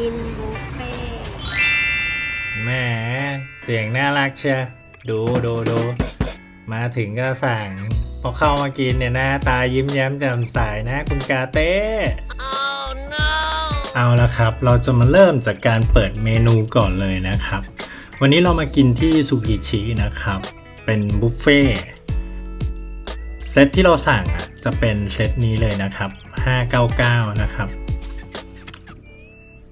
กินบุฟเฟ่ต์แหมเสียงน่ารักเชียดูดูดูมาถึงก็สั่ง พอเข้ามากินเนี่ยหน้าตายิ้มแย้มแจ่มใสนะคุณกาเต้เอาละครับ เราจะมาเริ่มจากการเปิดเมนูก่อนเลยนะครับ วันนี้เรามากินที่สุกิชินะครับ เป็นบุฟเฟ่ต์เซตที่เราสั่งอะจะเป็นเซตนี้เลยนะครับ 599 นะครับ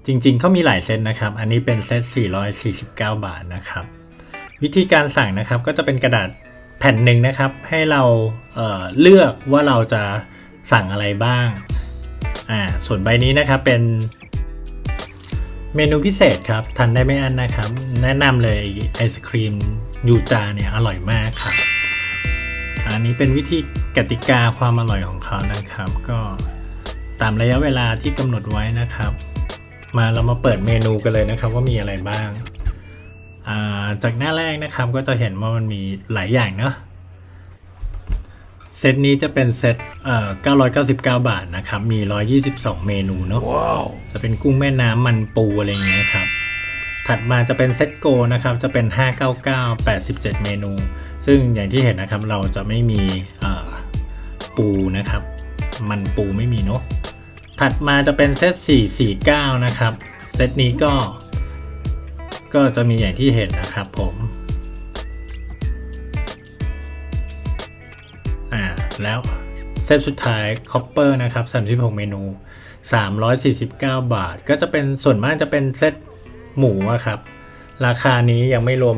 จริงๆเขามีหลายเซตนะครับ อันนี้เป็นเซต 449 บาทนะครับ วิธีการสั่งนะครับก็จะเป็นกระดาษแผ่นหนึ่งนะครับ ให้เราเเลือกว่าเราจะสั่งอะไรบ้าง อ่า ส่วนใบนี้นะครับเป็นเมนูพิเศษครับทานได้ไม่อั้นนะครับ แนะนำเลยไอศครีมยูจาเนี่ยอร่อยมากครับ อันนี้เป็นวิธีกติกาความอร่อยของเขานะครับ ก็ตามระยะเวลาที่กำหนดไว้นะครับ มาเรามาเปิดเมนูกันเลยนะครับว่ามีอะไรบ้างอ่าจากหน้าแรกนะครับก็จะเห็นว่ามันมีหลายอย่างเนาะเซตนี้จะเป็นเซตเอ่อ999 บาทนะครับ มี 122 เมนูเนาะจะเป็นกุ้งแม่น้ำมันปูอะไรอย่างเงี้ยครับ ถัดมาจะเป็นเซตโกนะครับ จะเป็น 599 87 เมนู ซึ่งอย่างที่เห็นนะครับเราจะไม่มีเอ่อปูนะครับ มันปูไม่มีเนาะ ถัดมาจะเป็นเซต449 นะครับ เซตนี้ก็ ก็จะมีอย่างที่เห็นนะครับผมอ่าแล้วเซตสุดท้ายคอปเปอร์นะครับ36เมนู 349 บาท ก็จะเป็นส่วนมากจะเป็นเซตหมูครับ ราคานี้ยังไม่รวม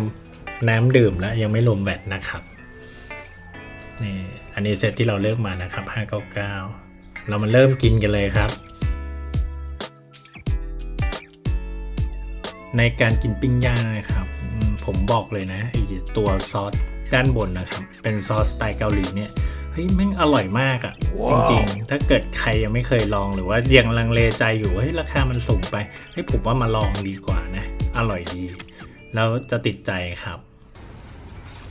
น้ำดื่มและยังไม่รวมแบตนะครับนี่อันนี้เซตที่เราเลือกมานะครับ 599 เรามาเริ่มกินกันเลยครับ ในการกินปิ้งย่างนะครับอืมผมบอกเลยนะไอตัวซอสด้านบนนะครับ เป็นซอสสไตล์เกาหลีเนี่ยเฮ้ยแม่งอร่อยมากอะ่ะจริงๆ ถ้าเกิดใครยังไม่เคยลองหรือว่ายังลังเลใจอยู่เฮ้ยราคามันสูงไปเฮ้ยผมว่ามาลองดีกว่านะ อร่อยดี แล้วจะติดใจครับ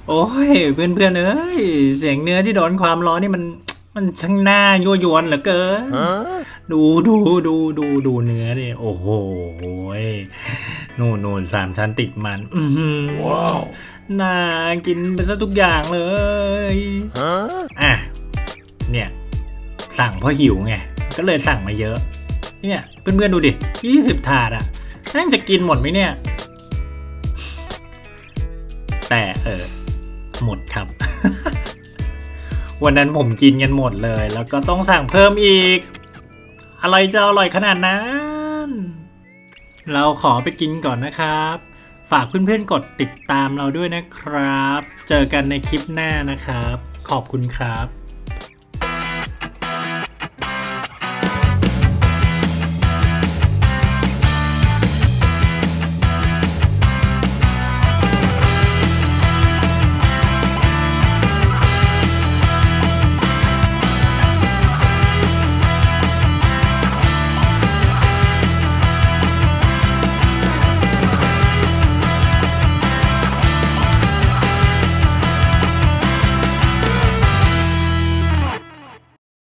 โอ้ยเพื่อนเพื่อนๆเอ้ยเสียงเนื้อที่โดนความร้อนนี่มัน มันช่างน่ายั่วยวนเหลือเกิน ดูดูดูดูดูเนื้อดิโอ้โหยนู่นนู่นสามชั้นติดมัน อือหือน่ากินไปซะทุกอย่างเลยอะเนี่ย สั่งเพราะหิวไง ก็เลยสั่งมาเยอะ เนี่ยเพื่อนๆดูดิยี่สิบถาดอะนั่งจะกินหมดไหมเนี่ย แต่เออหมดครับ วันนั้นผมกินกันหมดเลย แล้วก็ต้องสั่งเพิ่มอีก อะไรจะอร่อยขนาดนั้น เราขอไปกินก่อนนะครับ ฝากเพื่อนๆกดติดตามเราด้วยนะครับ เจอกันในคลิปหน้านะครับ ขอบคุณครับ